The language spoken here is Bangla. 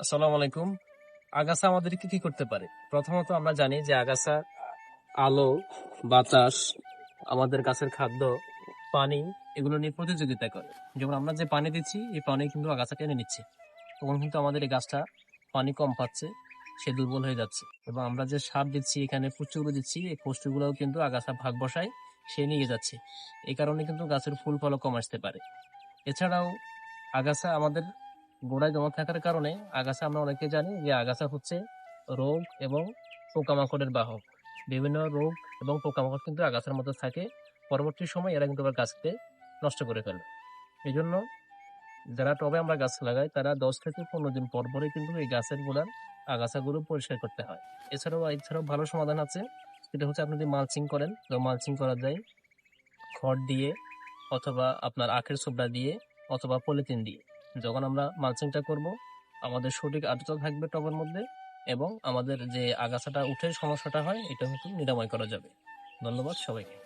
আসসালামু আলাইকুম। আগাছা আমাদের কি কি করতে পারে? প্রথমত আমরা জানি যে আগাছা, আলো, বাতাস, আমাদের গাছের খাদ্য, পানি এগুলো নিয়ে প্রতিযোগিতা করে। যেমন আমরা যে পানি দিচ্ছি, এই পানি কিন্তু আগাছা টেনে নিচ্ছে। তখন কিন্তু আমাদের এই গাছটা পানি কম পাচ্ছে, সে দুর্বল হয়ে যাচ্ছে। এবং আমরা যে সার দিচ্ছি, এখানে পুষ্টিগুলো দিচ্ছি, এই পুষ্টিগুলোও কিন্তু আগাছা ভাগ বসায় সে নিয়ে যাচ্ছে। এই কারণে কিন্তু গাছের ফুল ফলও কম আসতে পারে। এছাড়াও আগাছা আমাদের গোড়ায় জমা থাকার কারণে আগাছা আমরা অনেকে জানি যে আগাছা হচ্ছে রোগ এবং পোকামাকড়ের বাহক। বিভিন্ন রোগ এবং পোকামাকড় কিন্তু আগাছার মধ্যে থাকে। পরবর্তী সময় এরা কিন্তু আবার গাছকে নষ্ট করে ফেলে। এই জন্য যারা টবে আমরা গাছ লাগাই, তারা দশ থেকে পনেরো দিন পর পরে কিন্তু এই গাছের গোড়ার আগাছাগুলো পরিষ্কার করতে হয়। এছাড়াও এছাড়াও ভালো সমাধান আছে। সেটা হচ্ছে আপনি যদি মালচিং করেন, তো মালচিং করা যায় খড় দিয়ে অথবা আপনার আখের সোবড়া দিয়ে অথবা পলিথিন দিয়ে। যখন আমরা মালচিংটা করব, আমাদের সঠিক আর্দ্রতা থাকবে টবের মধ্যে এবং আমাদের যে আগাছাটা উঠে সমস্যাটা হয়, এটা কিন্তু নিরাময় করা যাবে। ধন্যবাদ সবাইকে।